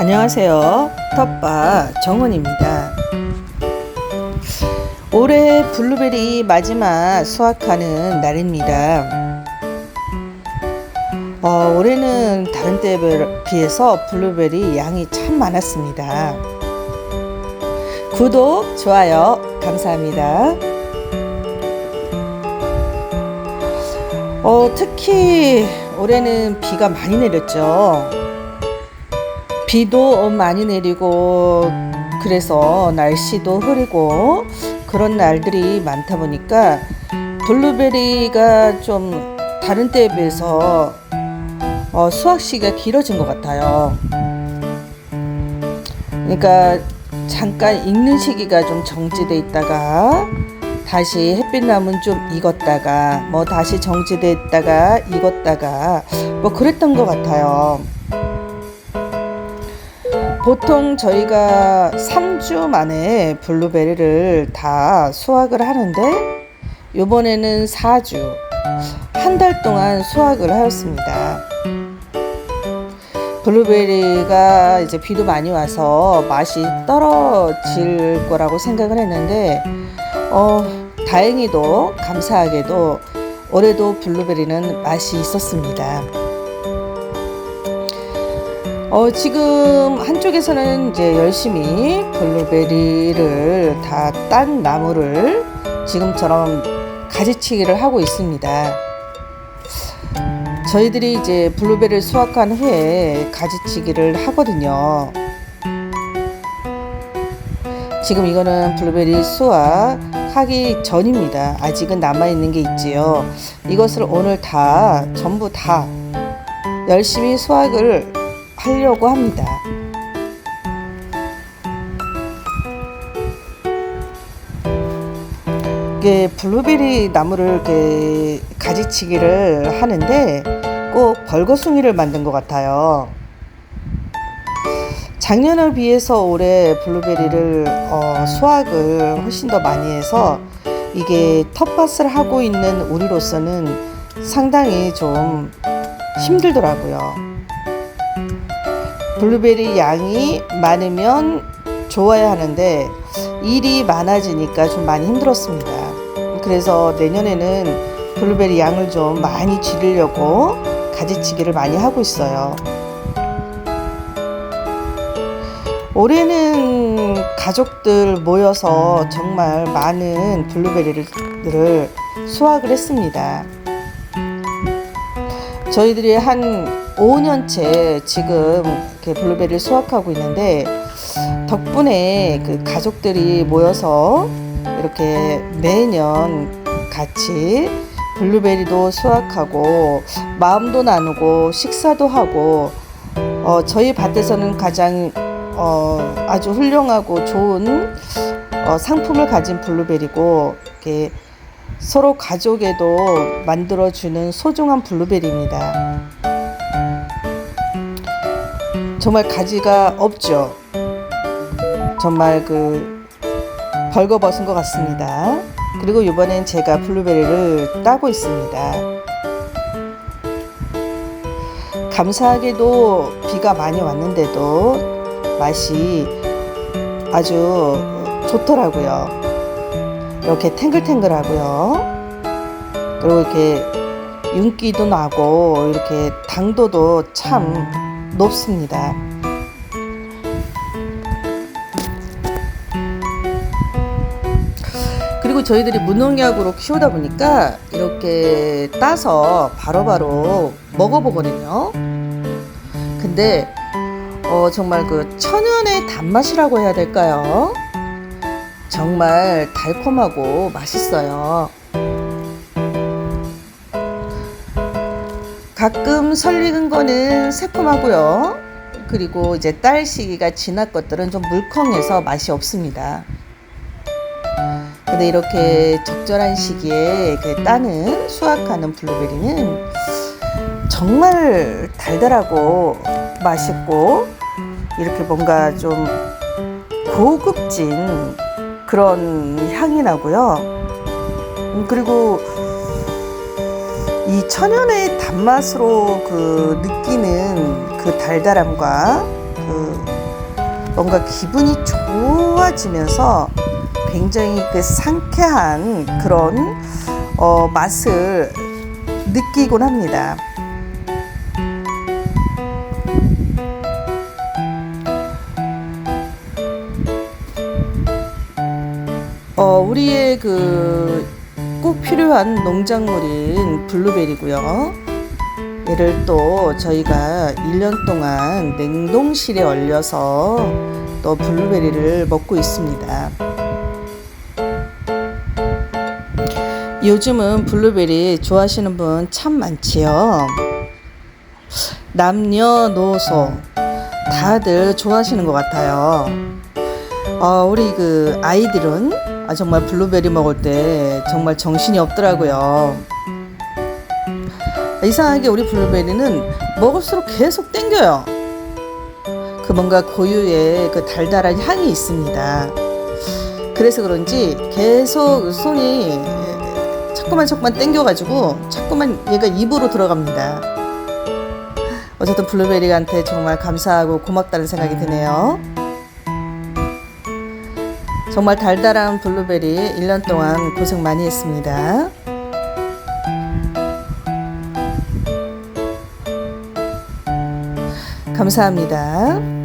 안녕하세요. 텃밭 정원입니다. 올해 블루베리 마지막 수확하는 날입니다. 어, 올해는 다른 때에 비해서 블루베리 양이 참 많았습니다. 구독, 좋아요, 감사합니다. 어, 특히 올해는 비가 많이 내렸죠. 비도 많이 내리고 그래서 날씨도 흐리고 그런 날들이 많다 보니까 블루베리가 좀 다른 때에 비해서 어, 수확 시기가 길어진 것 같아요. 그러니까 잠깐 익는 시기가 좀 정지돼 있다가 다시 햇빛 나면 좀 익었다가 뭐 다시 정지돼 있다가 익었다가 뭐 그랬던 것 같아요. 보통 저희가 3주 만에 블루베리를 다 수확을 하는데 이번에는 4주 한 달 동안 수확을 하였습니다. 블루베리가 이제 비도 많이 와서 맛이 떨어질 거라고 생각을 했는데 어 다행히도 감사하게도 올해도 블루베리는 맛이 있었습니다. 어, 지금 한쪽에서는 이제 열심히 블루베리를 다 딴 나무를 지금처럼 가지치기를 하고 있습니다. 저희들이 이제 블루베리를 수확한 후에 가지치기를 하거든요. 지금 이거는 블루베리 수확하기 전입니다. 아직은 남아있는 게 있지요. 이것을 오늘 다, 전부 다 열심히 수확을 하려고 합니다. 이게 블루베리 나무를 이렇게 가지치기를 하는데 꼭 벌거숭이를 만든 것 같아요. 작년에 비해서 올해 블루베리를 어, 수확을 훨씬 더 많이 해서 이게 텃밭을 하고 있는 우리로서는 상당히 좀 힘들더라고요. 블루베리 양이 많으면 좋아야 하는데 일이 많아지니까 좀 많이 힘들었습니다. 그래서 내년에는 블루베리 양을 좀 많이 줄이려고 가지치기를 많이 하고 있어요. 올해는 가족들 모여서 정말 많은 블루베리를 수확을 했습니다. 저희들이 한 5년째 지금 이렇게 블루베리를 수확하고 있는데 덕분에 그 가족들이 모여서 이렇게 매년 같이 블루베리도 수확하고 마음도 나누고 식사도 하고 어, 저희 밭에서는 가장 어, 아주 훌륭하고 좋은 어, 상품을 가진 블루베리고 이렇게 서로 가족에도 만들어주는 소중한 블루베리입니다. 정말 가지가 없죠. 정말 그 벌거벗은 것 같습니다. 그리고 이번엔 제가 블루베리를 따고 있습니다. 감사하게도 비가 많이 왔는데도 맛이 아주 좋더라고요. 이렇게 탱글탱글하고요. 그리고 이렇게 윤기도 나고 이렇게 당도도 참 높습니다. 그리고 저희들이 무농약으로 키우다 보니까 이렇게 따서 바로 바로 먹어보거든요. 근데 어, 정말 그 천연의 단맛이라고 해야 될까요? 정말 달콤하고 맛있어요. 가끔 설 익은 거는 새콤하고요. 그리고 이제 딸 시기가 지난 것들은 좀 물컹해서 맛이 없습니다. 근데 이렇게 적절한 시기에 그 따는 수확하는 블루베리는 정말 달달하고 맛있고 이렇게 뭔가 좀 고급진 그런 향이 나고요. 음, 그리고 이 천연의 단맛으로 그 느끼는 그 달달함과 그 뭔가 기분이 좋아지면서 굉장히 그 상쾌한 그런 어, 맛을 느끼곤 합니다. 어, 우리의 그 꼭 필요한 농작물인 블루베리고요. 얘를 또 저희가 1년 동안 냉동실에 얼려서 또 블루베리를 먹고 있습니다. 요즘은 블루베리 좋아하시는 분 참 많지요. 남녀노소 다들 좋아하시는 것 같아요. 어, 우리 그 아이들은 아, 정말 블루베리 먹을 때 정말 정신이 없더라고요. 이상하게 우리 블루베리는 먹을수록 계속 땡겨요. 그 뭔가 고유의 그 달달한 향이 있습니다. 그래서 그런지 계속 손이 자꾸만 자꾸만 땡겨가지고 자꾸만 얘가 입으로 들어갑니다. 어쨌든 블루베리한테 정말 감사하고 고맙다는 생각이 드네요. 정말 달달한 블루베리 1년 동안 고생 많이 했습니다. 감사합니다.